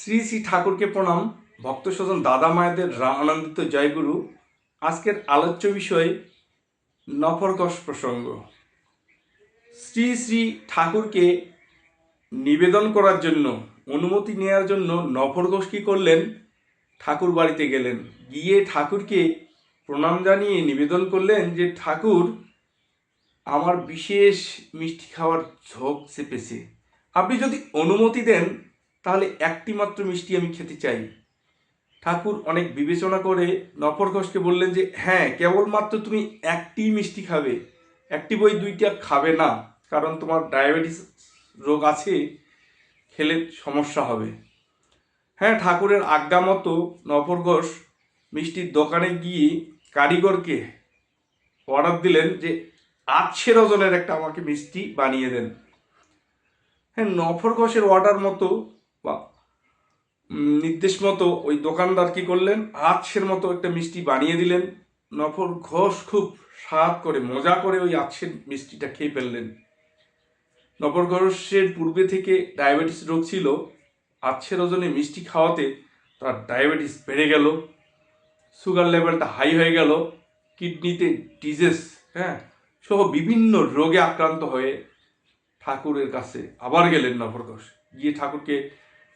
শ্রী শ্রী ঠাকুরকে প্রণাম। ভক্ত স্বজন দাদা মায়েদের রা- আনন্দিত জয়গুরু। আজকের আলোচ্য বিষয় নফরকশ প্রসঙ্গ। শ্রী শ্রী ঠাকুরকে নিবেদন করার জন্য, অনুমতি নেওয়ার জন্য নফরঘোষ কী করলেন? ঠাকুর বাড়িতে গেলেন। গিয়ে ঠাকুরকে প্রণাম জানিয়ে নিবেদন করলেন যে, ঠাকুর, আমার বিশেষ মিষ্টি খাওয়ার ঝোঁক চেপেছে। আপনি যদি অনুমতি দেন তাহলে একটি মাত্র মিষ্টি আমি খেতে চাই। ঠাকুর অনেক বিবেচনা করে নফর ঘোষকে বললেন যে হ্যাঁ কেবলমাত্র তুমি একটি মিষ্টি খাবে। একটি বই দুইটা খাবে না, কারণ তোমার ডায়াবেটিস রোগ আছে, খেলে সমস্যা হবে। হ্যাঁ ঠাকুরের আজ্ঞা মতো নফর ঘোষ মিষ্টির দোকানে গিয়ে কারিগরকে অর্ডার দিলেন যে, আটশো ওজনের একটা আমাকে মিষ্টি বানিয়ে দেন। হ্যাঁ নফর ঘোষের অর্ডার মতো বা নির্দেশ মতো ওই দোকানদার কি করলেন? আটশের মতো একটা মিষ্টি বানিয়ে দিলেন। নফর ঘোষ খুব স্বাদ করে, মজা করে ওই আটশের মিষ্টিটা খেয়ে ফেললেন। নফর ঘোষের পূর্বে থেকে ডায়াবেটিস রোগ ছিল। আটশের ওজনে মিষ্টি খাওয়াতে তার ডায়াবেটিস বেড়ে গেল। সুগার লেভেলটা হাই হয়ে গেল। কিডনিতে ডিজেস হ্যাঁ সহ বিভিন্ন রোগে আক্রান্ত হয়ে ঠাকুরের কাছে আবার গেলেন নফর ঘোষ। গিয়ে ঠাকুরকে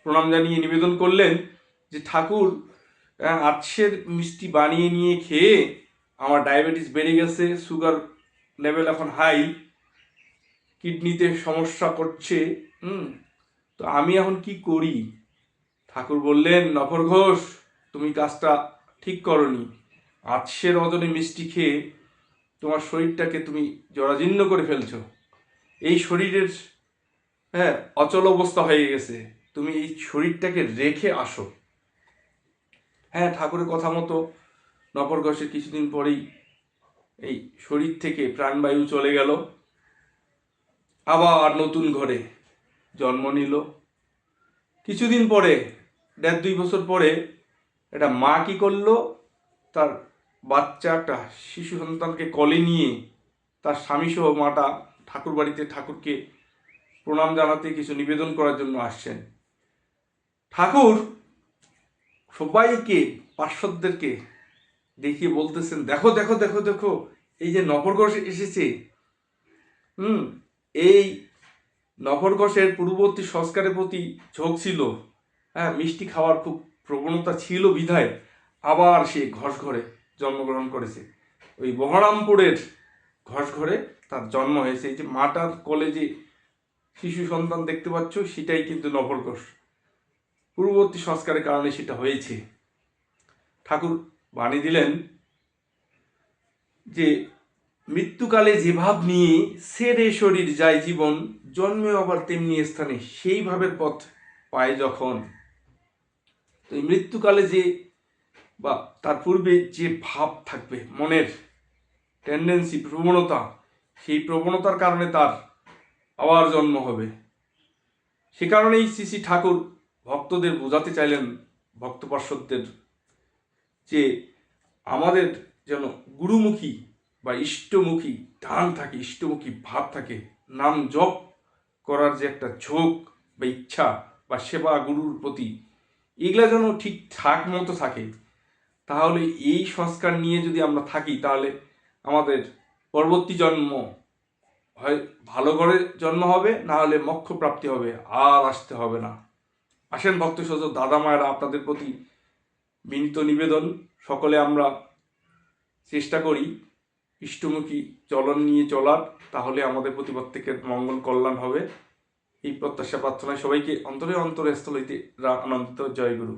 প্রণাম জানিয়ে নিবেদন করলেন যে, ঠাকুর আটশের মিষ্টি বানিয়ে নিয়ে খেয়ে আমার ডায়াবেটিস বেড়ে গেছে, সুগার লেভেল এখন হাই, কিডনিতে সমস্যা করছে, হুম, তো আমি এখন কি করি? ঠাকুর বললেন নফর ঘোষ, তুমি কাজটা ঠিক করনি। আটশের ওজনে মিষ্টি খেয়ে তোমার শরীরটাকে তুমি জরাজীর্ণ করে ফেলছো। এই শরীরের হ্যাঁ অচল অবস্থা হয়ে গেছে। তুমি এই শরীরটাকে রেখে আসো। হ্যাঁ ঠাকুরের কথা মতো নপর ঘোষের কিছুদিন পরেই এই শরীর থেকে প্রাণবায়ু চলে গেল। আবার নতুন ঘরে জন্ম নিল। কিছুদিন পরে, দেড় দুই বছর পরে একটা মা কি করল? তার বাচ্চা একটা শিশু সন্তানকে কলে নিয়ে তার স্বামী সহ মাটা ঠাকুর বাড়িতে ঠাকুরকে প্রণাম জানাতে কিছু নিবেদন করার জন্য আসছেন। ঠাকুর, সবাইকে, পার্শ্বদেরকে দেখিয়ে বলতেছেন, দেখো দেখো দেখো দেখো, এই যে নফরঘোষ এসেছে। হুম, এই নফরঘোষের পূর্ববর্তী সংস্কারের প্রতি ঝোঁক ছিল। হ্যাঁ মিষ্টি খাওয়ার খুব প্রবণতা ছিল বিধায় আবার সে ঘষ ঘরে জন্মগ্রহণ করেছে। ওই বহরামপুরের ঘষ ঘরে তার জন্ম হয়েছে। এই যে মাটার কলেজে শিশু সন্তান দেখতে পাচ্ছ, সেটাই কিন্তু নবরঘোষ পূর্ববর্তী সংস্কারের কারণে সেটা হয়েছে। ঠাকুর বাণী দিলেন যে, মৃত্যুকালে যে ভাব নিয়ে সেরে শরীর যায় জীবন, জন্মে আবার তেমনি স্থানে সেই ভাবের পথ পায় যখন। তো মৃত্যুকালে যে বা তার পূর্বে যে ভাব থাকবে, মনের টেন্ডেন্সি প্রবণতা, সেই প্রবণতার কারণে তার আবার জন্ম হবে। সে কারণেই শ্রী শ্রী ঠাকুর ভক্তদের বোঝাতে চাইলেন ভক্ত পার্শ্বদের যে আমাদের যেন গুরুমুখী বা ইষ্টমুখী ধান থাকে, ইষ্টমুখী ভাব থাকে, নাম জপ করার যে একটা ঝোঁক বা ইচ্ছা বা সেবা গুরুর প্রতি এগুলা যেন ঠিকঠাক মতো থাকে, তাহলে এই সংস্কার নিয়ে যদি আমরা থাকি, তাহলে আমাদের পরবর্তী জন্ম হয়, ভালো করে জন্ম হবে, না হলে মোক্ষ প্রাপ্তি হবে, আর আসতে হবে না। আসেন ভক্ত সজ দাদা মায়েরা আপনাদের প্রতি বিনীত নিবেদন। সকলে আমরা চেষ্টা করি ইষ্টমুখী চলন নিয়ে চলার, তাহলে আমাদের প্রতি প্রত্যেকের মঙ্গল কল্যাণ হবে। এই প্রত্যাশা প্রার্থনায় সবাইকে অন্তরে অন্তরে স্থল হইতে আনন্দিত। জয় গুরু।